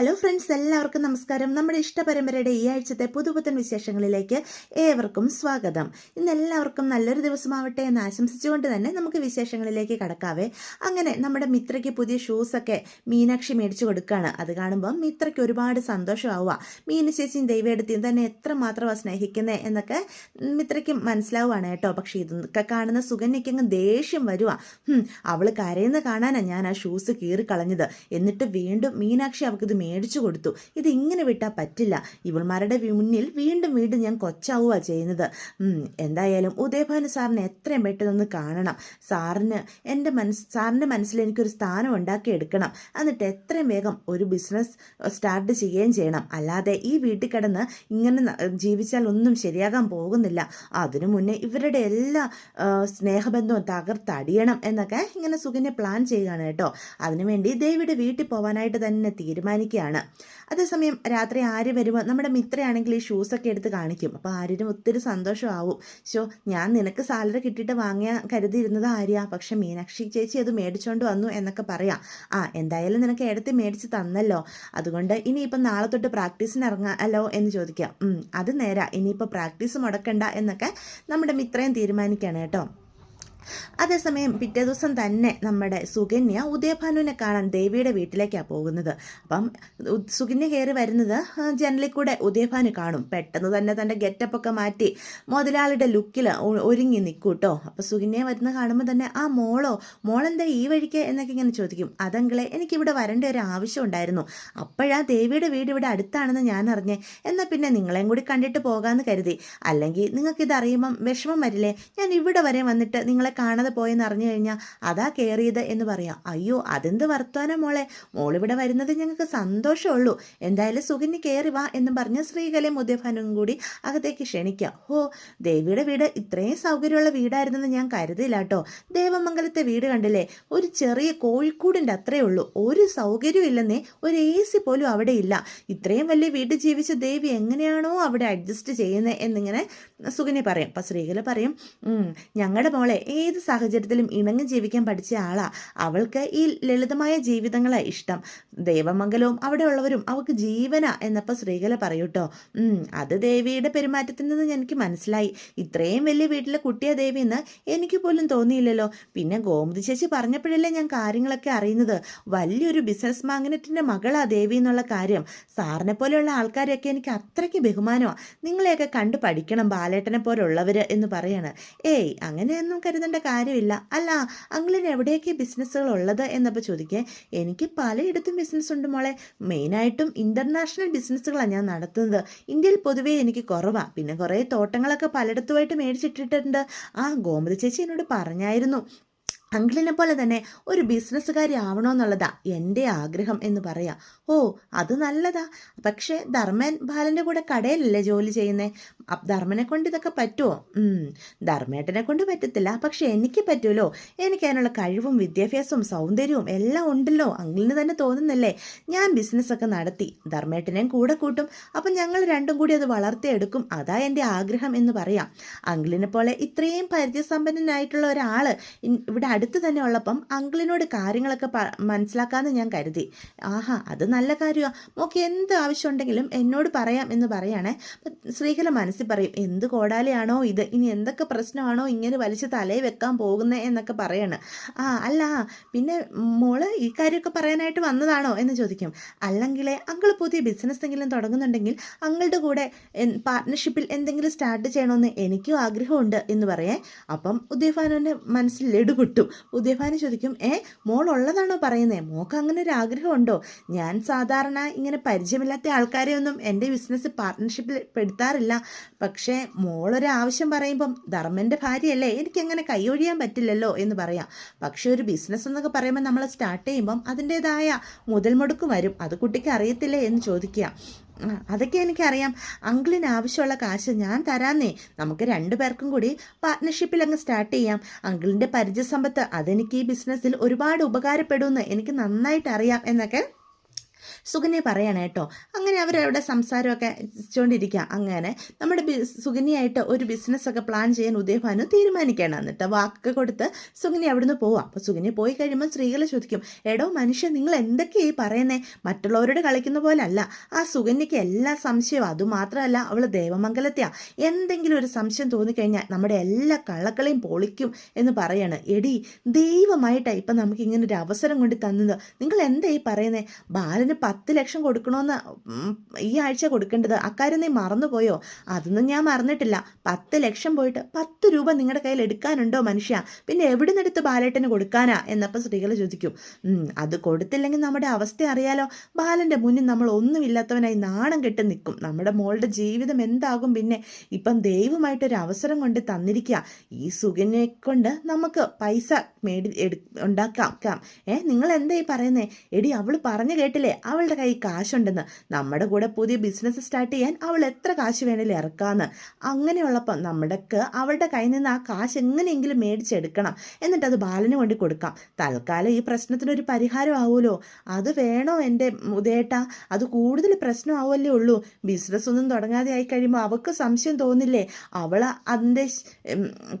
Hello friends എല്ലാവർക്കും നമസ്കാരം. നമ്മുടെ ഇഷ്ടപരമ്പരയുടെ ഈ ആഴ്ചത്തെ പുതുപുത്തൻ വിശേഷങ്ങളിലേക്ക് ഏവർക്കും സ്വാഗതം. ഇന്ന് എല്ലാവർക്കും നല്ലൊരു ദിവസമാവട്ടെ എന്ന് ആശംസിച്ചുകൊണ്ട് തന്നെ നമുക്ക് വിശേഷങ്ങളിലേക്ക് കടക്കാവേ. അങ്ങനെ നമ്മുടെ മിത്രയ്ക്ക് പുതിയ ഷൂസൊക്കെ മീനാക്ഷി മേടിച്ചു കൊടുക്കുകയാണ്. അത് കാണുമ്പോൾ മിത്രയ്ക്ക് ഒരുപാട് സന്തോഷമാവുക. മീന ചേച്ചിയും ദൈവയെടുത്തിയും തന്നെ എത്രമാത്രമാണ് സ്നേഹിക്കുന്നത് എന്നൊക്കെ മിത്രയ്ക്ക് മനസ്സിലാവുകയാണ് കേട്ടോ. പക്ഷേ ഇതൊക്കെ കാണുന്ന സുഗന്യക്കങ്ങ് ദേഷ്യം വരുക അവൾ കരയുന്ന കാണാനാണ് ഞാൻ ആ ഷൂസ് കീറിക്കളഞ്ഞത്. എന്നിട്ട് വീണ്ടും മീനാക്ഷി അവൾക്കിത് മേടിച്ചു കൊടുത്തു. ഇത് ഇങ്ങനെ വിട്ടാൽ പറ്റില്ല. ഇവൾമാരുടെ മുന്നിൽ വീണ്ടും വീണ്ടും ഞാൻ കൊച്ചാവുക ചെയ്യുന്നത്. എന്തായാലും ഉദയഭാനു സാറിനെ എത്രയും പെട്ടെന്നൊന്ന് കാണണം. സാറിന് എന്റെ മനസ് സാറിന്റെ മനസ്സിൽ എനിക്കൊരു സ്ഥാനം ഉണ്ടാക്കിയെടുക്കണം എന്നിട്ട് എത്രയും വേഗം ഒരു ബിസിനസ് സ്റ്റാർട്ട് ചെയ്യുകയും ചെയ്യണം. അല്ലാതെ ഈ വീട്ടിൽ കിടന്ന് ഇങ്ങനെ ജീവിച്ചാൽ ഒന്നും ശരിയാകാൻ പോകുന്നില്ല. അതിനു മുന്നേ ഇവരുടെ എല്ലാ സ്നേഹബന്ധവും തകർത്തടിയണം എന്നൊക്കെ ഇങ്ങനെ സുഖിനെ പ്ലാൻ ചെയ്യുകയാണ് കേട്ടോ. അതിനുവേണ്ടി ദേവിയുടെ വീട്ടിൽ പോകാനായിട്ട് തന്നെ തീരുമാനിക്കുകയാണ് അതേസമയം രാത്രി ആര് വരുമ്പോൾ നമ്മുടെ മിത്രയാണെങ്കിൽ ഈ ഷൂസൊക്കെ എടുത്ത് കാണിക്കും. അപ്പോൾ ആര്യനും ഒത്തിരി സന്തോഷമാവും. ഷോ ഞാൻ നിനക്ക് സാലറി കിട്ടിയിട്ട് വാങ്ങിയാൽ കരുതിയിരുന്നത് ആര്യ? പക്ഷെ മീനാക്ഷി ചേച്ചി അത് മേടിച്ചോണ്ട് വന്നു എന്നൊക്കെ പറയാം. ആ എന്തായാലും നിനക്ക് എടുത്ത് മേടിച്ച് തന്നല്ലോ. അതുകൊണ്ട് ഇനിയിപ്പം നാളെ തൊട്ട് പ്രാക്ടീസിന് ഇറങ്ങാമല്ലോ എന്ന് ചോദിക്കാം. അത് നേരാ. ഇനിയിപ്പോൾ പ്രാക്ടീസ് മുടക്കണ്ട എന്നൊക്കെ നമ്മുടെ മിത്രയും തീരുമാനിക്കുകയാണ് കേട്ടോ. അതേസമയം പിറ്റേ ദിവസം തന്നെ നമ്മുടെ സുകന്യ ഉദയഭാനുവിനെ കാണാൻ ദേവിയുടെ വീട്ടിലേക്കാണ് പോകുന്നത്. അപ്പം സുകന്യ കയറി വരുന്നത് ജനലിൽ കൂടെ ഉദയഭാനു കാണും. പെട്ടെന്ന് തന്നെ തന്റെ ഗെറ്റപ്പൊക്കെ മാറ്റി മുതലാളിയുടെ ലുക്കിൽ ഒരുങ്ങി നിൽക്കും കേട്ടോ അപ്പോൾ സുകന്യ വരുന്ന കാണുമ്പോൾ തന്നെ ആ മോളോ മോളെന്താ ഈ വഴിക്ക്? എന്നൊക്കെ ഇങ്ങനെ ചോദിക്കും. അതെങ്കിലേ എനിക്കിവിടെ വരേണ്ട ഒരു ആവശ്യം ഉണ്ടായിരുന്നു. അപ്പോഴാ ദേവിയുടെ വീട് ഇവിടെ അടുത്താണെന്ന് ഞാൻ അറിഞ്ഞേ. എന്നാൽ പിന്നെ നിങ്ങളെയും കൂടി കണ്ടിട്ട് പോകാമെന്ന് കരുതി. അല്ലെങ്കിൽ നിങ്ങൾക്കിത് അറിയുമ്പം വിഷമം വരില്ലേ? ഞാൻ ഇവിടെ വരെ വന്നിട്ട് നിങ്ങളെ കാണാതെ പോയെന്ന് അറിഞ്ഞു കഴിഞ്ഞാൽ അതാ കയറിയത് എന്ന് പറയാം. അയ്യോ അതെന്ത് വർത്താനം മോളെ? മോളിവിടെ വരുന്നത് ഞങ്ങൾക്ക് സന്തോഷമുള്ളൂ. എന്തായാലും സുഗന്യ കയറി വാ എന്ന് പറഞ്ഞ ശ്രീകലയും മുദ്യഫാനും കൂടി അകത്തേക്ക് ക്ഷണിക്കാം. ഹോ ദേവിയുടെ വീട് ഇത്രയും സൗകര്യമുള്ള വീടായിരുന്നെന്ന് ഞാൻ കരുതില്ല കേട്ടോ. ദേവമംഗലത്തെ വീട് കണ്ടില്ലേ? ഒരു ചെറിയ കോഴിക്കൂടിന്റെ അത്രേ ഉള്ളൂ. ഒരു സൗകര്യം ഇല്ലെന്നേ ഒരു എ സി പോലും അവിടെ ഇല്ല. ഇത്രയും വലിയ വീട് ജീവിച്ച ദേവി എങ്ങനെയാണോ അവിടെ അഡ്ജസ്റ്റ് ചെയ്യുന്നത് എന്നിങ്ങനെ സുഖിനെ പറയും. അപ്പം ശ്രീകല പറയും "ഉം, ഞങ്ങളുടെ മോളെ ഏത് സാഹചര്യത്തിലും ഇണങ്ങി ജീവിക്കാൻ പഠിച്ച ആളാ. അവൾക്ക് ഈ ലളിതമായ ജീവിതങ്ങളാണ് ഇഷ്ടം. ദേവമംഗലവും അവിടെയുള്ളവരും അവൾക്ക് ജീവന എന്നപ്പോൾ ശ്രീകല പറയൂട്ടോ. "ഉം, അത് ദേവിയുടെ പെരുമാറ്റത്തിൽ നിന്ന് എനിക്ക് മനസ്സിലായി. ഇത്രയും വലിയ വീട്ടിലെ കുട്ടിയ ദേവി എന്ന് എനിക്ക് പോലും തോന്നിയില്ലല്ലോ. പിന്നെ ഗോമതി ചേച്ചി പറഞ്ഞപ്പോഴല്ലേ ഞാൻ കാര്യങ്ങളൊക്കെ അറിയുന്നത്. വലിയൊരു ബിസിനസ് മാഗ്നറ്റിന്റെ മകളാ ദേവി എന്നുള്ള കാര്യം. സാറിനെ പോലെയുള്ള ആൾക്കാരെയൊക്കെ എനിക്ക് അത്രയ്ക്ക് ബഹുമാനമാണ് നിങ്ങളെയൊക്കെ കണ്ടു പഠിക്കണം ബാലേട്ടനെ പോലുള്ളവർ എന്ന് പറയാണ്. ഏയ് അങ്ങനെയൊന്നും കരുതേണ്ട. കാര്യമില്ല. അല്ല അങ്ങളിന് എവിടെയൊക്കെ ബിസിനസ്സുകൾ ഉള്ളത് എന്നപ്പോൾ ചോദിക്കേ എനിക്ക് പലയിടത്തും ബിസിനസ് ഉണ്ട് മോളെ. മെയിനായിട്ടും ഇന്റർനാഷണൽ ബിസിനസ്സുകളാണ് ഞാൻ നടത്തുന്നത്. ഇന്ത്യയിൽ പൊതുവേ എനിക്ക് കുറവാണ് പിന്നെ കുറേ തോട്ടങ്ങളൊക്കെ പലയിടത്തുമായിട്ട് മേടിച്ചിട്ടിട്ടുണ്ട്. ആ ഗോമതി ചേച്ചി എന്നോട് പറഞ്ഞായിരുന്നു അങ്കിളിനെ പോലെ തന്നെ ഒരു ബിസിനസ്സുകാരി ആവണമെന്നുള്ളതാ എന്റെ ആഗ്രഹം എന്ന് പറയാം. ഓ അത് നല്ലതാ. പക്ഷേ ധർമ്മൻ ബാലന്റെ കൂടെ കടയിലല്ലേ ജോലി ചെയ്യുന്നേ? അപ്പ് ധർമ്മനെ കൊണ്ട് ഇതൊക്കെ പറ്റുമോ ധർമ്മേട്ടനെ കൊണ്ട് പറ്റത്തില്ല. പക്ഷെ എനിക്ക് പറ്റുമല്ലോ എനിക്ക് അതിനുള്ള കഴിവും വിദ്യാഭ്യാസവും സൗന്ദര്യവും എല്ലാം ഉണ്ടല്ലോ. അങ്കിളിന് തന്നെ തോന്നുന്നല്ലേ. ഞാൻ ബിസിനസ്സൊക്കെ നടത്തി. ധർമ്മേട്ടനെയും കൂടെ കൂട്ടും. അപ്പം ഞങ്ങൾ രണ്ടും കൂടി അത് വളർത്തിയെടുക്കും. അതാ എന്റെ ആഗ്രഹം എന്ന് പറയാം. അങ്കിളിനെ പോലെ ഇത്രയും പരിചയസമ്പന്നനായിട്ടുള്ള ഒരാൾ ഇവിടെ അടുത്ത് തന്നെ ഉള്ളപ്പം അങ്കിളിനോട് കാര്യങ്ങളൊക്കെ മനസ്സിലാക്കാമെന്ന് ഞാൻ കരുതി. ആഹാ അത് നല്ല കാര്യമാണ് മോക്ക് എന്ത് ആവശ്യമുണ്ടെങ്കിലും എന്നോട് പറയാം എന്ന് പറയുകയാണേ ശ്രീകല മനസ്സിൽ പറയും എന്ത് കോടാലിയാണോ ഇത്? ഇനി എന്തൊക്കെ പ്രശ്നമാണോ ഇങ്ങനെ വലിച്ച് തലയിൽ വെക്കാൻ പോകുന്നത് എന്നൊക്കെ പറയാണ്. ആ അല്ല പിന്നെ മോൾ ഈ കാര്യമൊക്കെ പറയാനായിട്ട് വന്നതാണോ? എന്ന് ചോദിക്കും. അല്ലെങ്കിലേ അങ്കിൾ പുതിയ ബിസിനസ് എന്തെങ്കിലും തുടങ്ങുന്നുണ്ടെങ്കിൽ അങ്ങളുടെ കൂടെ പാർട്ട്ണർഷിപ്പിൽ എന്തെങ്കിലും സ്റ്റാർട്ട് ചെയ്യണമെന്ന് എനിക്കും ആഗ്രഹമുണ്ട് എന്ന് പറയേ. അപ്പം ഉദയഭാനുവിന്റെ മനസ്സിൽ ലഡുപൊട്ടും ഉദയഭാനു ചോദിക്കും ഏ മോൾ ഉള്ളതാണോ പറയുന്നത് മോക്ക് അങ്ങനെ ഒരു ആഗ്രഹമുണ്ടോ? ഞാൻ സാധാരണ ഇങ്ങനെ പരിചയമില്ലാത്ത ആൾക്കാരെയൊന്നും എന്റെ ബിസിനസ് പാർട്ട്ണർഷിപ്പിൽ പെടുത്താറില്ല. പക്ഷേ മോളൊരു ആവശ്യം പറയുമ്പം ധർമ്മന്റെ ഭാര്യയല്ലേ എനിക്കങ്ങനെ കൈയൊഴിയാൻ പറ്റില്ലല്ലോ എന്ന് പറയാം. പക്ഷേ ഒരു ബിസിനസ് എന്നൊക്കെ പറയുമ്പോൾ നമ്മൾ സ്റ്റാർട്ട് ചെയ്യുമ്പം അതിന്റേതായ മുതൽ മുടക്ക് വരും. അത് കുട്ടിക്ക് അറിയത്തില്ലേ എന്ന് ചോദിക്കുക. അതൊക്കെ എനിക്കറിയാം. അങ്കിളിന് ആവശ്യമുള്ള കാശ് ഞാൻ തരാന്നേ. നമുക്ക് രണ്ടു പേർക്കും കൂടി പാർട്ട്ണർഷിപ്പിൽ അങ്ങ് സ്റ്റാർട്ട് ചെയ്യാം. അങ്കിളിന്റെ പരിചയസമ്പത്ത് അതെനിക്ക് ഈ ബിസിനസ്സിൽ ഒരുപാട് ഉപകാരപ്പെടുമെന്ന് എനിക്ക് നന്നായിട്ട് അറിയാം എന്നൊക്കെ സുകന്യ പറയണേ കേട്ടോ. അങ്ങനെ അവരവിടെ സംസാരമൊക്കെ വെച്ചുകൊണ്ടിരിക്കുക. അങ്ങനെ നമ്മുടെ സുഗന്യായിട്ട് ഒരു ബിസിനസ്സൊക്കെ പ്ലാൻ ചെയ്യാൻ ഉദയഭാനു തീരുമാനിക്കണം എന്നിട്ട് വാക്കൊക്കെ കൊടുത്ത് സുഗന്യ അവിടുന്ന് പോവാം. അപ്പോൾ സുഗന്യ പോയി കഴിയുമ്പോൾ സ്ത്രീകൾ ചോദിക്കും എടോ മനുഷ്യൻ നിങ്ങൾ എന്തൊക്കെയായി പറയുന്നേ? മറ്റുള്ളവരോട് കളിക്കുന്ന പോലെ അല്ല ആ സുഗന്യയ്ക്ക് എല്ലാ സംശയവും അതുമാത്രമല്ല അവൾ ദേവമംഗലത്തെയാണ് എന്തെങ്കിലും ഒരു സംശയം തോന്നിക്കഴിഞ്ഞാൽ നമ്മുടെ എല്ലാ കള്ളക്കളെയും പൊളിക്കും എന്ന് പറയാണ്. എടി ദൈവമായിട്ടാണ് ഇപ്പം നമുക്ക് ഒരു അവസരം കൊണ്ട് തന്നത്. നിങ്ങൾ എന്താ ഈ പറയുന്നത് ബാലന് പത്ത് ലക്ഷം കൊടുക്കണമെന്ന് ഈ ആഴ്ച കൊടുക്കേണ്ടത് അക്കാര്യം നീ മറന്നുപോയോ? അതൊന്നും ഞാൻ മറന്നിട്ടില്ല. പത്ത് ലക്ഷം പോയിട്ട് പത്ത് രൂപ നിങ്ങളുടെ കയ്യിൽ എടുക്കാനുണ്ടോ മനുഷ്യ? പിന്നെ എവിടെ നിന്നെടുത്ത് ബാലേട്ടന് കൊടുക്കാനാ? എന്നപ്പോൾ സ്ത്രീകൾ ചോദിക്കും. അത് കൊടുത്തില്ലെങ്കിൽ നമ്മുടെ അവസ്ഥ അറിയാലോ. ബാലന്റെ മുന്നിൽ നമ്മൾ ഒന്നുമില്ലാത്തവനായി നാണം കെട്ട് നിൽക്കും. നമ്മുടെ മോളുടെ ജീവിതം എന്താകും പിന്നെ? ഇപ്പം ദൈവമായിട്ടൊരു അവസരം കൊണ്ട് തന്നിരിക്കുക ഈ സുഖിനെ കൊണ്ട് നമുക്ക് പൈസ മേടി എടു ഉണ്ടാക്കാം. ഏഹ് നിങ്ങൾ എന്താ ഈ പറയുന്നത് എടി അവൾ പറഞ്ഞു കേട്ടില്ലേ? അവളുടെ കൈ കാശുണ്ടെന്ന്. നമ്മുടെ കൂടെ പുതിയ ബിസിനസ് സ്റ്റാർട്ട് ചെയ്യാൻ അവൾ എത്ര കാശ് വേണേലും ഇറക്കാന്ന്. അങ്ങനെയുള്ളപ്പം നമ്മുടെക്ക് അവളുടെ കയ്യിൽ നിന്ന് ആ കാശ് എങ്ങനെയെങ്കിലും മേടിച്ചെടുക്കണം. എന്നിട്ട് അത് ബാലന് കൊണ്ട് കൊടുക്കാം. തൽക്കാലം ഈ പ്രശ്നത്തിനൊരു പരിഹാരം ആവുമല്ലോ. അത് വേണോ എന്റെ ഉദയേട്ട? അത് കൂടുതൽ പ്രശ്നമാവുമല്ലേ ഉള്ളൂ. ബിസിനസ് ഒന്നും തുടങ്ങാതെ ആയി കഴിയുമ്പോൾ അവൾക്ക് സംശയം തോന്നില്ലേ? അവൾ അതിന്റെ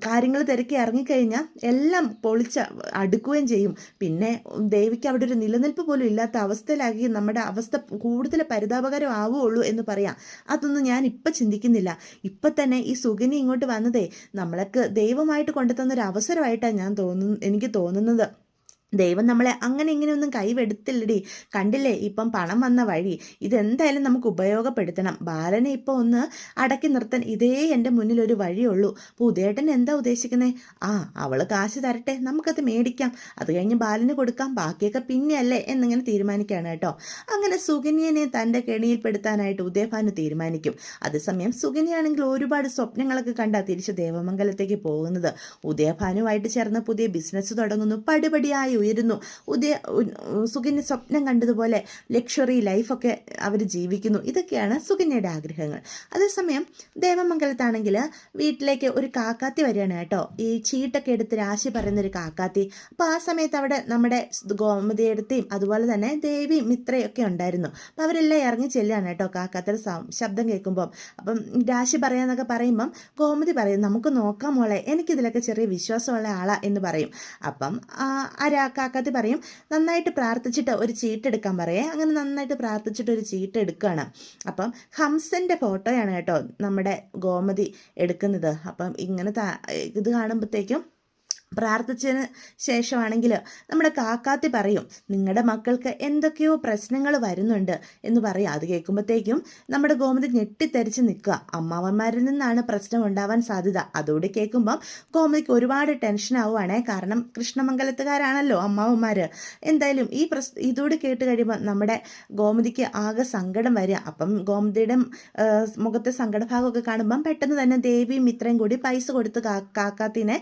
കാര്യങ്ങൾ തിരക്കി ഇറങ്ങിക്കഴിഞ്ഞാൽ എല്ലാം പൊളിച്ച അടുക്കുകയും ചെയ്യും. പിന്നെ ദേവിക്ക് അവിടെ ഒരു നിലനിൽപ്പ് പോലും ഇല്ലാത്ത അവസ്ഥയിലാക്കി നമ്മുടെ അവസ്ഥ കൂടുതൽ പരിതാപകരം ആവുകയുള്ളൂ എന്ന് പറയാം. അതൊന്നും ഞാൻ ഇപ്പം ചിന്തിക്കുന്നില്ല. ഇപ്പം തന്നെ ഈ സുഗനി ഇങ്ങോട്ട് വന്നതേ നമ്മൾക്ക് ദൈവമായിട്ട് കൊണ്ടുതന്ന ഒരു അവസരമായിട്ടാണ് ഞാൻ തോന്നുന്നു എനിക്ക് തോന്നുന്നത്. ദൈവം നമ്മളെ അങ്ങനെ ഇങ്ങനെയൊന്നും കൈവെടുത്തില്ലടി. കണ്ടില്ലേ? ഇപ്പം പണം വന്ന വഴി. ഇതെന്തായാലും നമുക്ക് ഉപയോഗപ്പെടുത്തണം. ബാലനെ ഇപ്പം ഒന്ന് അടക്കി നിർത്താൻ ഇതേ എന്റെ മുന്നിൽ ഒരു വഴിയുള്ളൂ. അപ്പോൾ ഉദയേട്ടൻ എന്താ ഉദ്ദേശിക്കുന്നത് ആ അവൾ കാശ് തരട്ടെ. നമുക്കത് മേടിക്കാം. അത് കഴിഞ്ഞ് ബാലന് കൊടുക്കാം. ബാക്കിയൊക്കെ പിന്നെയല്ലേ എന്നിങ്ങനെ തീരുമാനിക്കുകയാണ് കേട്ടോ. അങ്ങനെ സുകന്യനെ തന്റെ കെണിയിൽപ്പെടുത്താനായിട്ട് ഉദയഭാനു തീരുമാനിക്കും. അതേസമയം സുഗനിയാണെങ്കിൽ ഒരുപാട് സ്വപ്നങ്ങളൊക്കെ കണ്ടാ തിരിച്ച് ദേവമംഗലത്തേക്ക് പോകുന്നത്. ഉദയഭാനുമായിട്ട് ചേർന്ന് പുതിയ ബിസിനസ് തുടങ്ങുന്നു. പടിപടിയായി ഉയരുന്നു. ഉദയ സുകന്യ സ്വപ്നം കണ്ടതുപോലെ ലക്ഷറി ലൈഫൊക്കെ അവർ ജീവിക്കുന്നു. ഇതൊക്കെയാണ് സുകന്യയുടെ ആഗ്രഹങ്ങൾ. അതേസമയം ദേവമംഗലത്താണെങ്കിൽ വീട്ടിലേക്ക് ഒരു കാക്കാത്തി വരികയാണ് കേട്ടോ. ഈ ചീട്ടൊക്കെ എടുത്ത് രാശി പറയുന്നൊരു കാക്കാത്തി. അപ്പോൾ ആ സമയത്ത് അവിടെ നമ്മുടെ ഗോമതിയെടുത്തെയും അതുപോലെ തന്നെ ദേവി മിത്രയൊക്കെ ഉണ്ടായിരുന്നു. അപ്പോൾ അവരെല്ലാം ഇറങ്ങി ചെല്ലുകയാണ് കേട്ടോ കാക്കാത്തിയുടെ ശബ്ദം കേൾക്കുമ്പോൾ അപ്പം രാശി പറയാന്നൊക്കെ പറയുമ്പം ഗോമതി പറയും നമുക്ക് നോക്കാം മോളെ. എനിക്കിതിലൊക്കെ ചെറിയ വിശ്വാസമുള്ള ആളാ എന്ന് പറയും. അപ്പം ആ രാ പറയും. നന്നായിട്ട് പ്രാർത്ഥിച്ചിട്ട് ഒരു ചീട്ട് എടുക്കാൻ പറയേ. അങ്ങനെ നന്നായിട്ട് പ്രാർത്ഥിച്ചിട്ട് ഒരു ചീട്ട് എടുക്കുകയാണ് അപ്പം ഹംസന്റെ ഫോട്ടോയാണ് കേട്ടോ നമ്മുടെ ഗോമതി എടുക്കുന്നത്. അപ്പം ഇങ്ങനെ ഇത് കാണുമ്പോഴത്തേക്കും പ്രാർത്ഥിച്ചതിന് ശേഷമാണെങ്കിൽ നമ്മുടെ കാക്കാത്തി പറയും നിങ്ങളുടെ മക്കൾക്ക് എന്തൊക്കെയോ പ്രശ്നങ്ങൾ വരുന്നുണ്ട് എന്ന് പറയും. അത് കേൾക്കുമ്പോഴത്തേക്കും നമ്മുടെ ഗോമതി ഞെട്ടിത്തെരിച്ച് നിൽക്കുക. അമ്മാവന്മാരിൽ നിന്നാണ് പ്രശ്നം ഉണ്ടാവാൻ സാധ്യത. അതോടെ കേൾക്കുമ്പം ഗോമതിക്ക് ഒരുപാട് ടെൻഷൻ ആവുകയാണേ കാരണം കൃഷ്ണമംഗലത്തുകാരാണല്ലോ അമ്മാവന്മാർ എന്തായാലും ഈ പ്രസ് ഇതോട് കേട്ട് കഴിയുമ്പോൾ നമ്മുടെ ഗോമതിക്ക് ആകെ സങ്കടം വരിക. അപ്പം ഗോമതിയുടെ മുഖത്തെ സങ്കടഭാഗമൊക്കെ കാണുമ്പം പെട്ടെന്ന് തന്നെ ദേവിയും മിത്രയും കൂടി പൈസ കൊടുത്ത് കാക്കാത്തിനെ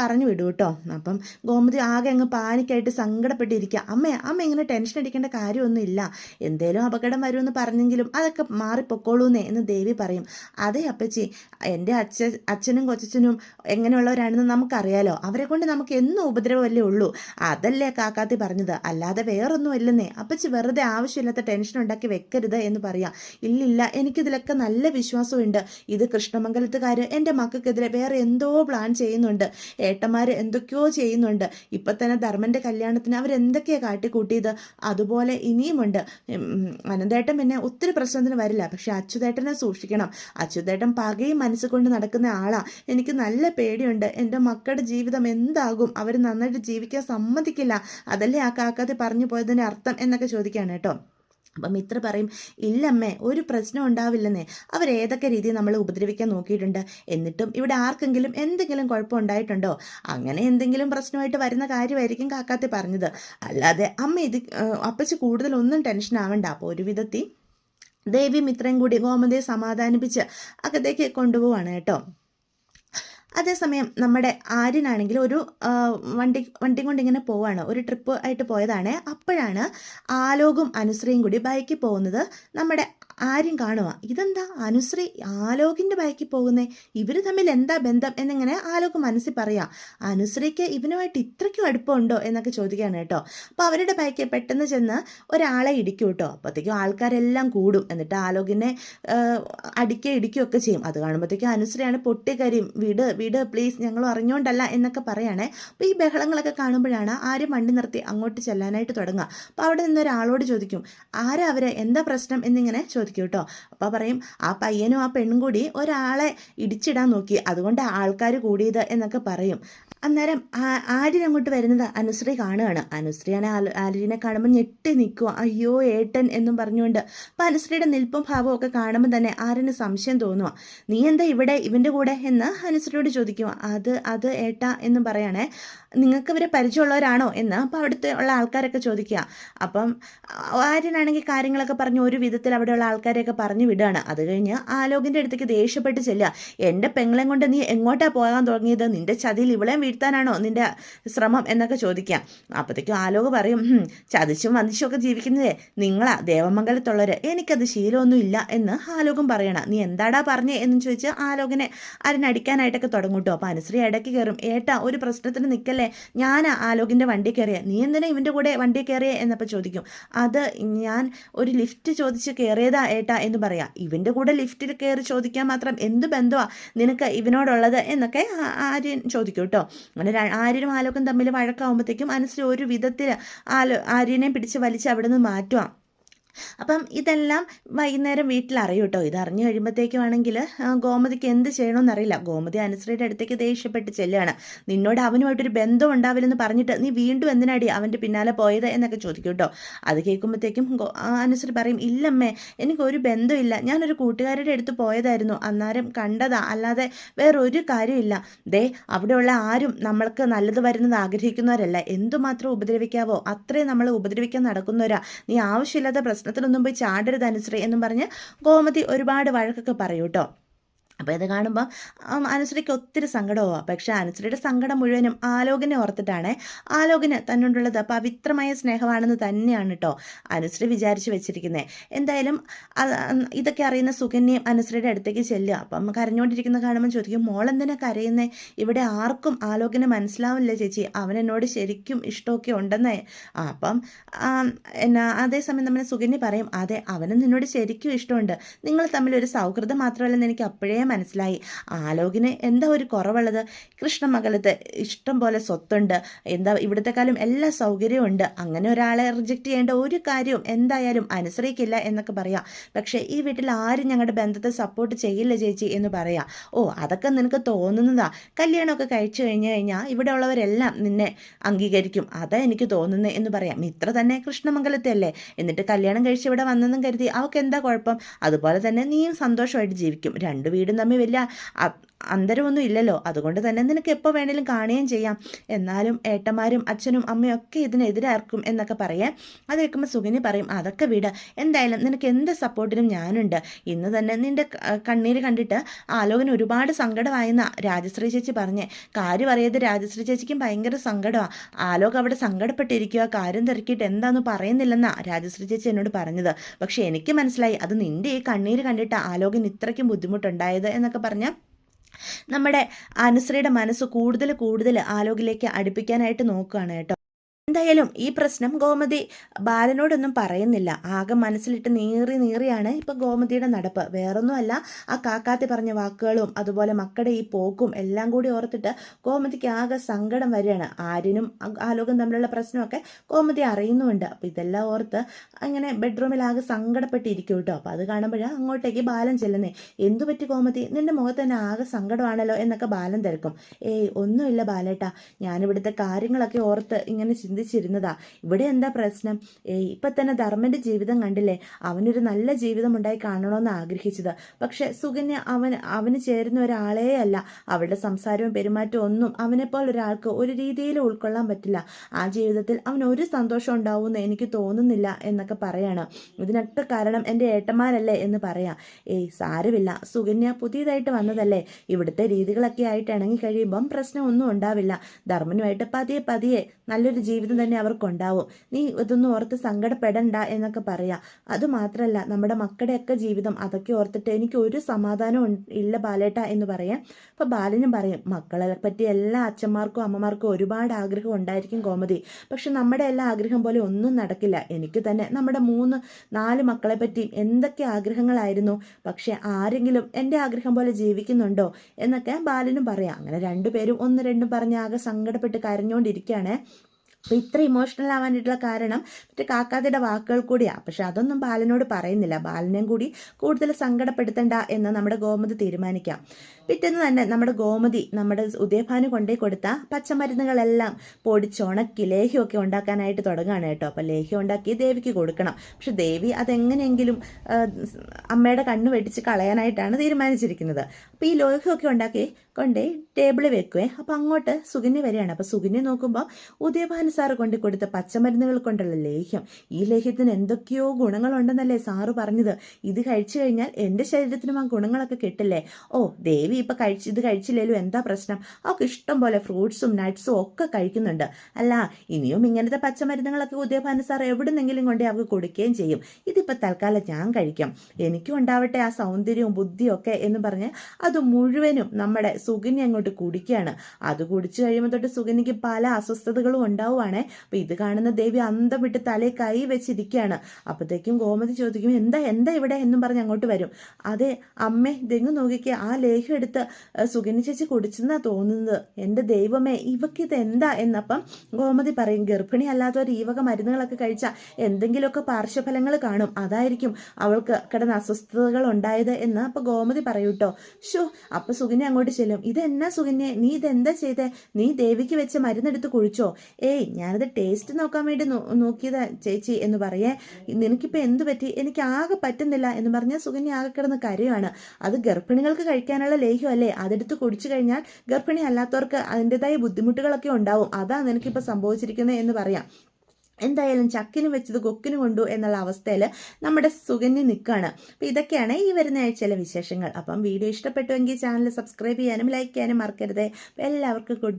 പറഞ്ഞു വിടും കേട്ടോ അപ്പം ഗോമതി ആകെ അങ്ങ് പാനിക്കായിട്ട് സങ്കടപ്പെട്ടിരിക്കുക അമ്മ അമ്മ ഇങ്ങനെ ടെൻഷൻ അടിക്കേണ്ട കാര്യമൊന്നുമില്ല. എന്തേലും അപകടം വരുമെന്ന് പറഞ്ഞെങ്കിലും അതൊക്കെ മാറിപ്പൊക്കോളൂന്നേ എന്ന് ദേവി പറയും. അതേ അപ്പച്ചി എന്റെ അച്ഛ അച്ഛനും കൊച്ചനും എങ്ങനെയുള്ളവരാണെന്ന് നമുക്കറിയാലോ. അവരെ കൊണ്ട് നമുക്ക് എന്നും ഉപദ്രവമല്ലേ ഉള്ളൂ. അതല്ലേ കാക്കാത്തി പറഞ്ഞത്. അല്ലാതെ വേറൊന്നും ഇല്ലെന്നേ അപ്പച്ചി വെറുതെ ആവശ്യമില്ലാത്ത ടെൻഷൻ ഉണ്ടാക്കി വെക്കരുത് എന്ന് പറയാം. ഇല്ലില്ല എനിക്കിതിലൊക്കെ നല്ല വിശ്വാസമുണ്ട്. ഇത് കൃഷ്ണമംഗലത്തുകാർ എന്റെ മക്കൾക്കെതിരെ വേറെ എന്തോ പ്ലാൻ ചെയ്യുന്നുണ്ട്. ഏട്ടന്മാർ എന്തൊക്കെയോ ചെയ്യുന്നുണ്ട്. ഇപ്പം തന്നെ ധർമ്മന്റെ കല്യാണത്തിന് അവരെന്തൊക്കെയാണ് കാട്ടിക്കൂട്ടിയത്? അതുപോലെ ഇനിയുമുണ്ട്. അനന്തേട്ടൻ പിന്നെ ഒത്തിരി പ്രശ്നത്തിന് വരില്ല. പക്ഷേ അച്യുതേട്ടനെ സൂക്ഷിക്കണം. അച്യുതേട്ടൻ പകയും മനസ്സുകൊണ്ട് നടക്കുന്ന ആളാണ് എനിക്ക് നല്ല പേടിയുണ്ട്. എന്റെ മക്കളുടെ ജീവിതം എന്താകും? അവർ നന്നായിട്ട് ജീവിക്കാൻ സമ്മതിക്കില്ല. അതല്ലേ ആ കാക്കാതെ പറഞ്ഞു പോയതിന്റെ അർത്ഥം എന്നൊക്കെ ചോദിക്കുകയാണ് കേട്ടോ. അപ്പം മിത്ര പറയും ഇല്ലമ്മേ ഒരു പ്രശ്നം ഉണ്ടാവില്ലെന്നേ. അവരേതൊക്കെ രീതിയിൽ നമ്മൾ ഉപദ്രവിക്കാൻ നോക്കിയിട്ടുണ്ട്? എന്നിട്ടും ഇവിടെ ആർക്കെങ്കിലും എന്തെങ്കിലും കുഴപ്പം ഉണ്ടായിട്ടുണ്ടോ? അങ്ങനെ എന്തെങ്കിലും പ്രശ്നമായിട്ട് വരുന്ന കാര്യമായിരിക്കും കാക്കാത്തി പറഞ്ഞത്. അല്ലാതെ അമ്മ ഇത് അപ്പച്ചി കൂടുതലൊന്നും ടെൻഷൻ ആവണ്ട. അപ്പോൾ ഒരു വിധത്തിൽ ദേവി മിത്രയും കൂടി ഗോമതിയെ സമാധാനിപ്പിച്ച് അകത്തേക്ക് കൊണ്ടുപോവാണ് കേട്ടോ. അതേസമയം നമ്മുടെ ആര്യനാണെങ്കിൽ ഒരു വണ്ടി വണ്ടി കൊണ്ട് ഇങ്ങനെ പോവാണ്. ഒരു ട്രിപ്പ് ആയിട്ട് പോയതാണ്. അപ്പോഴാണ് ആലോകും അനുശ്രീയും കൂടി ബൈക്കിൽ പോകുന്നത് നമ്മുടെ ആരും കാണുക. ഇതെന്താ? അനുശ്രീ ആലോകിന്റെ ബാക്കിൽ പോകുന്നേ. ഇവർ തമ്മിൽ എന്താ ബന്ധം എന്നിങ്ങനെ ആലോക് മനസ്സിൽ പറയാ. അനുശ്രീക്ക് ഇവനുമായിട്ട് ഇത്രയ്ക്കും അടുപ്പമുണ്ടോ എന്നൊക്കെ ചോദിക്കുകയാണ് കേട്ടോ. അപ്പോൾ അവരുടെ ബാക്കിൽ പെട്ടെന്ന് ചെന്ന് ഒരാളെ ഇടിക്കും കേട്ടോ. അപ്പോഴത്തേക്കും ആൾക്കാരെല്ലാം കൂടും. എന്നിട്ട് ആലോകിനെ അടിക്കുക ഇടിക്കുകയൊക്കെ ചെയ്യും. അത് കാണുമ്പോഴത്തേക്കും അനുശ്രീയാണ് പൊട്ടിക്കരിയും വീട് വീട് പ്ലീസ് ഞങ്ങൾ അറിഞ്ഞുകൊണ്ടല്ല എന്നൊക്കെ പറയണേ. അപ്പോൾ ഈ ബഹളങ്ങളൊക്കെ കാണുമ്പോഴാണ് ആരും വണ്ടി നിർത്തി അങ്ങോട്ട് ചെല്ലാനായിട്ട് തുടങ്ങുക. അപ്പോൾ അവിടെ നിന്ന് ഒരാളോട് ചോദിക്കും ആരാ അവരെ? എന്താ പ്രശ്നം? എന്നിങ്ങനെ ചോദിക്കും. കേട്ടോ. അപ്പോൾ പറയും ആ പയ്യനും ആ പെണ്ണും കൂടി ഒരാളെ ഇടിച്ചിടാൻ നോക്കി. അതുകൊണ്ട് ആൾക്കാർ കൂടിയത് എന്നൊക്കെ പറയും. അന്നേരം ആര്യൻ അങ്ങോട്ട് വരുന്നത് അനുശ്രീ കാണുകയാണ്. അനുശ്രീയാണ് ആര്യനെ കാണുമ്പോൾ ഞെട്ടി നിൽക്കുക അയ്യോ ഏട്ടൻ എന്നും പറഞ്ഞുകൊണ്ട് അപ്പം അനുശ്രീയുടെ നിൽപ്പും ഭാവവും ഒക്കെ കാണുമ്പോൾ തന്നെ ആര്യന് സംശയം തോന്നുക നീ എന്താ ഇവിടെ? ഇവന്റെ കൂടെ? എന്ന് അനുശ്രീയോട് ചോദിക്കുക അത് അത് ഏട്ട എന്നും പറയണേ. നിങ്ങൾക്ക് ഇവരെ പരിചയമുള്ളവരാണോ? എന്ന് അപ്പോൾ അവിടുത്തെ ഉള്ള ആൾക്കാരൊക്കെ ചോദിക്കുക അപ്പം ആര്യനാണെങ്കിൽ കാര്യങ്ങളൊക്കെ പറഞ്ഞ് ഒരു വിധത്തിൽ അവിടെയുള്ള ആൾക്കാരെയൊക്കെ പറഞ്ഞു വിടുകയാണ്. അത് കഴിഞ്ഞ് ആലോകിന്റെ അടുത്തേക്ക് ദേഷ്യപ്പെട്ട് ചെല്ലുക എന്റെ പെങ്ങളെ കൊണ്ട് നീ എങ്ങോട്ടാണ് പോകാൻ തുടങ്ങിയത്? നിന്റെ ചതിയിൽ ഇവളെയും വീഴ്ത്താനാണോ നിന്റെ ശ്രമം എന്നൊക്കെ ചോദിക്കാം. അപ്പോഴത്തേക്കും ആലോക പറയും "ഹും, ചതിച്ചും വന്നിച്ചും ഒക്കെ ജീവിക്കുന്നതേ നിങ്ങളാ ദേവമംഗലത്തുള്ളവർ എനിക്കത് ശീലമൊന്നും ഇല്ല എന്ന് ആലോകം പറയണ. നീ എന്താടാ പറഞ്ഞേ എന്ന് ചോദിച്ച് ആലോകനെ അരനടിക്കാനായിട്ടൊക്കെ തുടങ്ങും കേട്ടോ അപ്പോൾ അനുശ്രീ ഇടയ്ക്ക് കയറും ഏട്ടാ ഒരു പ്രശ്നത്തിന് നിൽക്കല്ലേ ഞാൻ ആലോകിന്റെ വണ്ടി കയറിയ. നീ എന്തിനാ ഇവന്റെ കൂടെ വണ്ടി കയറിയേ? എന്നപ്പോൾ ചോദിക്കും. അത് ഞാൻ ഒരു ലിഫ്റ്റ് ചോദിച്ച് കയറിയതാ ഏട്ടാ എന്ന് പറയാം. ഇവന്റെ കൂടെ ലിഫ്റ്റിൽ കയറി ചോദിക്കാൻ മാത്രം എന്ത് ബന്ധമാ നിനക്ക് ഇവനോടുള്ളത്? എന്നൊക്കെ ആര്യൻ ചോദിക്കും കേട്ടോ. അങ്ങനെ ആര്യനും ആലോക്കും തമ്മിൽ വഴക്കാവുമ്പോഴത്തേക്കും അനുശ്രീ ഒരു വിധത്തിൽ ആലോ ആര്യനെ പിടിച്ച് വലിച്ച് അവിടെ നിന്ന് മാറ്റുക അപ്പം ഇതെല്ലാം വൈകുന്നേരം വീട്ടിൽ അറിയും കേട്ടോ ഇത് അറിഞ്ഞു കഴിയുമ്പോഴത്തേക്കുമാണെങ്കിൽ ഗോമതിക്ക് എന്ത് ചെയ്യണമെന്നറിയില്ല ഗോമതി അനുശ്രീയുടെ അടുത്തേക്ക് ദേഷ്യപ്പെട്ട് ചെല്ലുകയാണ്. നിന്നോട് അവനുമായിട്ടൊരു ബന്ധം ഉണ്ടാവില്ലെന്ന് പറഞ്ഞിട്ട് നീ വീണ്ടും എന്തിനാടി അവന്റെ പിന്നാലെ പോയത് എന്നൊക്കെ ചോദിക്കും കേട്ടോ അത് കേൾക്കുമ്പോഴത്തേക്കും അനുശ്രീ പറയും ഇല്ലമ്മേ എനിക്കൊരു ബന്ധമില്ല. ഞാനൊരു കൂട്ടുകാരുടെ അടുത്ത് പോയതായിരുന്നു. അന്നേരം കണ്ടതാ. അല്ലാതെ വേറൊരു കാര്യമില്ല. ദേ അവിടെയുള്ള ആരും നമ്മൾക്ക് നല്ലത് വരുന്നത് ആഗ്രഹിക്കുന്നവരല്ല. എന്തുമാത്രം ഉപദ്രവിക്കാവോ? അത്രയും നമ്മൾ ഉപദ്രവിക്കാൻ നടക്കുന്നവരാ. നീ ആവശ്യമില്ലാത്ത പ്രശ്നത്തിലൊന്നും പോയി ചാടരുത് അനുശ്രീ എന്നും പറഞ്ഞ് ഗോമതി ഒരുപാട് വഴക്കൊക്കെ പറയൂ കേട്ടോ അപ്പോൾ ഇത് കാണുമ്പോൾ അനുശ്രീക്ക് ഒത്തിരി സങ്കടമാവാം പക്ഷേ അനുശ്രീയുടെ സങ്കടം മുഴുവനും ആലോകിനെ ഓർത്തിട്ടാണ്. ആലോകിന് തന്നോടുള്ളത് പവിത്രമായ സ്നേഹമാണെന്ന് തന്നെയാണ് കേട്ടോ അനുശ്രീ വിചാരിച്ച് വെച്ചിരിക്കുന്നത് എന്തായാലും ഇതൊക്കെ അറിയുന്ന സുകന്യയും അനുശ്രീയുടെ അടുത്തേക്ക് ചെല്ലുക. അപ്പം കരഞ്ഞുകൊണ്ടിരിക്കുന്ന കാണുമ്പോൾ ചോദിക്കും മോളെന്തിനെ കരയുന്നത് ഇവിടെ ആർക്കും ആലോകിനെ മനസ്സിലാവില്ല ചേച്ചി. അവൻ എന്നോട് ശരിക്കും ഇഷ്ടമൊക്കെ ഉണ്ടെന്നേ. അപ്പം എന്നാ അതേസമയം നമ്മൾ സുകന്യ പറയും അതെ അവനും നിന്നോട് ശരിക്കും ഇഷ്ടമുണ്ട്. നിങ്ങൾ തമ്മിൽ ഒരു സൗഹൃദം മാത്രമല്ലെന്ന് എനിക്ക് അപ്പോഴേ മനസ്സിലായി. ആലോകിന് എന്താ ഒരു കുറവുള്ളത്? കൃഷ്ണമംഗലത്ത് ഇഷ്ടം പോലെ സ്വത്തുണ്ട്. എന്താ ഇവിടുത്തെ കാലം എല്ലാ സൗകര്യവും ഉണ്ട്. അങ്ങനെ ഒരാളെ റിജക്റ്റ് ചെയ്യേണ്ട ഒരു കാര്യവും എന്തായാലും അനുസരിക്കില്ല എന്നൊക്കെ പറയാം. പക്ഷേ ഈ വീട്ടിൽ ആരും ഞങ്ങളുടെ ബന്ധത്തെ സപ്പോർട്ട് ചെയ്യില്ല ചേച്ചി എന്ന് പറയാം. ഓ അതൊക്കെ നിനക്ക് തോന്നുന്നതാ. കല്യാണമൊക്കെ കഴിച്ചു കഴിഞ്ഞു കഴിഞ്ഞാൽ ഇവിടെ ഉള്ളവരെല്ലാം നിന്നെ അംഗീകരിക്കും. അതാ എനിക്ക് തോന്നുന്നത് എന്ന് പറയാം. മിത്ര തന്നെ കൃഷ്ണമംഗലത്തല്ലേ? എന്നിട്ട് കല്യാണം കഴിച്ച് ഇവിടെ വന്നെന്നും കരുതി. അവൾക്ക് എന്താ കുഴപ്പം? അതുപോലെ തന്നെ നീയും സന്തോഷമായിട്ട് ജീവിക്കും. രണ്ട് വീടും തമ്മിൽ വലിയ അ- അന്തരമൊന്നും ഇല്ലല്ലോ. അതുകൊണ്ട് തന്നെ നിനക്ക് എപ്പോൾ വേണേലും കാണുകയും ചെയ്യാം. എന്നാലും ഏട്ടന്മാരും അച്ഛനും അമ്മയും ഒക്കെ ഇതിനെതിരാർക്കും എന്നൊക്കെ പറയാം അത് കേൾക്കുമ്പോൾ സുഖിനി പറയും അതൊക്കെ വിട്. എന്തായാലും നിനക്ക് എന്ത് സപ്പോർട്ടിനും ഞാനുണ്ട്. ഇന്ന് തന്നെ നിന്റെ ക- കണ്ണീര് കണ്ടിട്ട് ആലോകന് ഒരുപാട് സങ്കടമായെന്ന രാജശ്രീ ചേച്ചി പറഞ്ഞേ. കാര്യം അറിയാതെ രാജശ്രീ ചേച്ചിക്കും ഭയങ്കര സങ്കടമാണ് ആലോക് അവിടെ സങ്കടപ്പെട്ടിരിക്കുക കാര്യം തിരക്കിയിട്ട് എന്താണെന്ന് പറയുന്നില്ലെന്നാ രാജശ്രീ ചേച്ചി എന്നോട് പറഞ്ഞത്. പക്ഷെ എനിക്ക് മനസ്സിലായി അത് നിന്റെ ഈ കണ്ണീര് കണ്ടിട്ട് ആലോകന് ഇത്രയ്ക്കും ബുദ്ധിമുട്ടുണ്ടായത് എന്നൊക്കെ പറഞ്ഞ നമ്മുടെ അനുശ്രീയുടെ മനസ്സ് കൂടുതൽ കൂടുതൽ ആലോകിലേക്ക് അടുപ്പിക്കാനായിട്ട് നോക്കുകയാണ് കേട്ടോ. എന്തായാലും ഈ പ്രശ്നം ഗോമതി ബാലനോടൊന്നും പറയുന്നില്ല. ആകെ മനസ്സിലിട്ട് നീറി നീറിയാണ് ഇപ്പം ഗോമതിയുടെ നടപ്പ്. വേറൊന്നുമല്ല ആ കാക്കാത്തി പറഞ്ഞ വാക്കുകളും അതുപോലെ മക്കളുടെ ഈ പോക്കും എല്ലാം കൂടി ഓർത്തിട്ട് ഗോമതിക്ക് ആകെ സങ്കടം വരികയാണ്. ആര്യനും ആലോകം തമ്മിലുള്ള പ്രശ്നമൊക്കെ ഗോമതി അറിയുന്നുമുണ്ട്. അപ്പം ഇതെല്ലാം ഓർത്ത് അങ്ങനെ ബെഡ്റൂമിൽ ആകെ സങ്കടപ്പെട്ടിരിക്കും കേട്ടോ. അപ്പോൾ അത് കാണുമ്പോഴാണ് അങ്ങോട്ടേക്ക് ബാലൻ ചെല്ലുന്നേ. എന്തു പറ്റി ഗോമതി? നിന്റെ മുഖത്ത് തന്നെ ആകെ സങ്കടമാണല്ലോ എന്നൊക്കെ ബാലൻ തിരക്കും. ഏയ് ഒന്നുമില്ല ബാലേട്ടാ. ഞാനിവിടുത്തെ കാര്യങ്ങളൊക്കെ ഓർത്ത് ഇങ്ങനെ ചിന്തിച്ചിരുന്നതാ. ഇവിടെ എന്താ പ്രശ്നം? ഇപ്പൊ തന്നെ ധർമ്മന്റെ ജീവിതം കണ്ടില്ലേ? അവനൊരു നല്ല ജീവിതം ഉണ്ടായി കാണണമെന്ന് ആഗ്രഹിച്ചത്. പക്ഷെ സുകന്യ അവൻ അവന് ചേരുന്ന ഒരാളേ അല്ല അവളുടെ സംസാരവും പെരുമാറ്റവും ഒന്നും അവനെപ്പോലെ ഒരാൾക്ക് ഒരു രീതിയിൽ ഉൾക്കൊള്ളാൻ പറ്റില്ല. ആ ജീവിതത്തിൽ അവൻ ഒരു സന്തോഷം ഉണ്ടാവുമെന്ന് എനിക്ക് തോന്നുന്നില്ല എന്നൊക്കെ പറയാണ്. ഇതിനൊക്കെ കാരണം എന്റെ ഏട്ടന്മാരല്ലേ എന്ന് പറയാം. ഏയ് സാരമില്ല. സുകന്യ പുതിയതായിട്ട് വന്നതല്ലേ. ഇവിടുത്തെ രീതികളൊക്കെ ആയിട്ട് ഇണങ്ങി കഴിയുമ്പം പ്രശ്നമൊന്നും ഉണ്ടാവില്ല. ധർമ്മനുമായിട്ട് പതിയെ പതിയെ നല്ലൊരു ജീവിതം ജീവിതം തന്നെ അവർക്കുണ്ടാവും. നീ ഇതൊന്നും ഓർത്ത് സങ്കടപ്പെടണ്ട എന്നൊക്കെ പറയാം. അതുമാത്രമല്ല നമ്മുടെ മക്കളുടെയൊക്കെ ജീവിതം അതൊക്കെ ഓർത്തിട്ട് എനിക്ക് ഒരു സമാധാനം ഇല്ല ബാലേട്ട എന്ന് പറയാം അപ്പോൾ ബാലനും പറയും മക്കളെ പറ്റി എല്ലാ അച്ഛന്മാർക്കും അമ്മമാർക്കും ഒരുപാട് ആഗ്രഹം ഉണ്ടായിരിക്കും കോമതി. പക്ഷെ നമ്മുടെ എല്ലാ ആഗ്രഹം പോലെ ഒന്നും നടക്കില്ല. എനിക്ക് തന്നെ നമ്മുടെ മൂന്ന് നാല് മക്കളെ പറ്റി എന്തൊക്കെ ആഗ്രഹങ്ങളായിരുന്നു. പക്ഷെ ആരെങ്കിലും എന്റെ ആഗ്രഹം പോലെ ജീവിക്കുന്നുണ്ടോ? എന്നൊക്കെ ബാലനും പറയാം. അങ്ങനെ രണ്ടുപേരും ഒന്ന് രണ്ടും പറഞ്ഞ് ആകെ സങ്കടപ്പെട്ട് കരഞ്ഞുകൊണ്ടിരിക്കുകയാണ് അപ്പോൾ ഇത്ര ഇമോഷണൽ ആവാനായിട്ടുള്ള കാരണം മറ്റേ കാക്കാതിയുടെ വാക്കുകൾ കൂടിയാണ് പക്ഷെ അതൊന്നും ബാലനോട് പറയുന്നില്ല. ബാലനെയും കൂടി കൂടുതൽ സങ്കടപ്പെടുത്തണ്ട എന്ന് നമ്മുടെ ഗോമതി തീരുമാനിക്കാം. പിറ്റേന്ന് തന്നെ നമ്മുടെ ഗോമതി നമ്മുടെ ഉദയഭാനു കൊണ്ടേ കൊടുത്ത പച്ചമരുന്നുകളെല്ലാം പൊടിച്ചുണക്കി ലേഹ്യമൊക്കെ ഉണ്ടാക്കാനായിട്ട് തുടങ്ങുകയാണ് കേട്ടോ. അപ്പോൾ ലേഹ്യം ഉണ്ടാക്കി ദേവിക്ക് കൊടുക്കണം. പക്ഷെ ദേവി അതെങ്ങനെയെങ്കിലും അമ്മയുടെ കണ്ണ് വെടിച്ച് കളയാനായിട്ടാണ് തീരുമാനിച്ചിരിക്കുന്നത്. അപ്പോൾ ഈ ലേഹ്യമൊക്കെ ഉണ്ടാക്കി കൊണ്ടേ ടേബിളിൽ വെക്കുവേ. അപ്പോൾ അങ്ങോട്ട് സുഗിന്യ വരികയാണ്. അപ്പോൾ സുഗിന്യ നോക്കുമ്പോൾ ഉദയഭാനു സാറ് കൊണ്ട് കൊടുത്ത പച്ചമരുന്നുകൾ കൊണ്ടുള്ള ലേഹ്യം. ഈ ലേഹ്യത്തിന് എന്തൊക്കെയോ ഗുണങ്ങളുണ്ടെന്നല്ലേ സാറ് പറഞ്ഞത്. ഇത് കഴിച്ചു കഴിഞ്ഞാൽ എന്റെ ശരീരത്തിനും ആ ഗുണങ്ങളൊക്കെ കിട്ടില്ലേ? ഓ ദേവി ഇപ്പം കഴിച്ച് ഇത് കഴിച്ചില്ലേലും എന്താ പ്രശ്നം? അവൾക്ക് ഇഷ്ടം പോലെ ഫ്രൂട്ട്സും നട്ട്സും ഒക്കെ കഴിക്കുന്നുണ്ട്. അല്ല ഇനിയും ഇങ്ങനത്തെ പച്ചമരുന്നുകളൊക്കെ ഉദയഭാനു സാർ എവിടുന്നെങ്കിലും കൊണ്ടേ അവർക്ക് കൊടുക്കുകയും ചെയ്യും. ഇതിപ്പോൾ തൽക്കാലം ഞാൻ കഴിക്കാം. എനിക്കും ഉണ്ടാവട്ടെ ആ സൗന്ദര്യവും ബുദ്ധിയും ഒക്കെ എന്ന് പറഞ്ഞ് അത് മുഴുവനും നമ്മുടെ സുഗിനി അങ്ങോട്ട് കുടിക്കുകയാണ് അത് കുടിച്ചു കഴിയുമ്പോൾ തൊട്ട് സുഗിനിക്ക് പല അസ്വസ്ഥതകളും ഉണ്ടാവുകയാണേ അപ്പോൾ ഇത് കാണുന്ന ദേവി അന്തം വിട്ട് തലയിൽ കൈ വെച്ചിരിക്കുകയാണ്. അപ്പോഴത്തേക്കും ഗോമതി ചോദിക്കും എന്താ എന്താ ഇവിടെ? എന്നും പറഞ്ഞ് അങ്ങോട്ട് വരും. അതെ അമ്മേ ഇതെങ്ങ് നോക്കിക്കേ ആ ലേഖം എടുത്ത് സുഗിനി സുഗന്യ ചേച്ചി കുടിച്ചെന്നാ തോന്നുന്നത്. എന്റെ ദൈവമേ ഇവക്ക് ഇത് എന്താ? എന്നപ്പം ഗോമതി പറയും ഗർഭിണി അല്ലാത്തവർ ഈ വക മരുന്നുകളൊക്കെ കഴിച്ചാൽ എന്തെങ്കിലുമൊക്കെ പാർശ്വഫലങ്ങൾ കാണും. അതായിരിക്കും അവൾക്ക് കിടന്ന അസ്വസ്ഥതകൾ ഉണ്ടായത്. എന്ന് അപ്പോൾ ഗോമതി പറയൂട്ടോ ഷോ അപ്പോൾ സുകന്യ അങ്ങോട്ട് ചെല്ലും. ഇതെന്നാ സുകന്യ നീ ഇതെന്താ ചെയ്തേ? നീ ദേവിക്ക് വെച്ച് മരുന്നെടുത്ത് കുഴിച്ചോ? ഏയ് ഞാനത് ടേസ്റ്റ് നോക്കാൻ വേണ്ടി നോക്കിയതാ ചേച്ചി എന്ന് പറയേ നിനക്കിപ്പോൾ എന്ത് പറ്റി? എനിക്ക് ആകെ പറ്റുന്നില്ല എന്ന് പറഞ്ഞാൽ സുകന്യ ആകെ കിടന്ന് കരയാണ് അത് ഗർഭിണികൾക്ക് കഴിക്കാനുള്ള ലേഹ്യമല്ലേ? അതെടുത്ത് കുടിച്ചു കഴിഞ്ഞാൽ ഗർഭിണി അല്ലാത്തവർക്ക് അതിന്റെതായ ബുദ്ധിമുട്ടുകളൊക്കെ ഉണ്ടാവും. അതാ നിനക്കിപ്പോൾ സംഭവിച്ചിരിക്കുന്നത് എന്ന് പറയാം. എന്തായാലും ചക്കിന് വെച്ചത് കൊക്കിന് കൊണ്ടു എന്നുള്ള അവസ്ഥയിൽ നമ്മുടെ സുഗന്യ നിൽക്കുകയാണ് അപ്പോൾ ഇതൊക്കെയാണ് ഈ വരുന്ന ആഴ്ചയിലെ വിശേഷങ്ങൾ. അപ്പം വീഡിയോ ഇഷ്ടപ്പെട്ടുവെങ്കിൽ ചാനൽ സബ്സ്ക്രൈബ് ചെയ്യാനും ലൈക്ക് ചെയ്യാനും മറക്കരുത്. എല്ലാവർക്കും ഗുഡ് ബൈ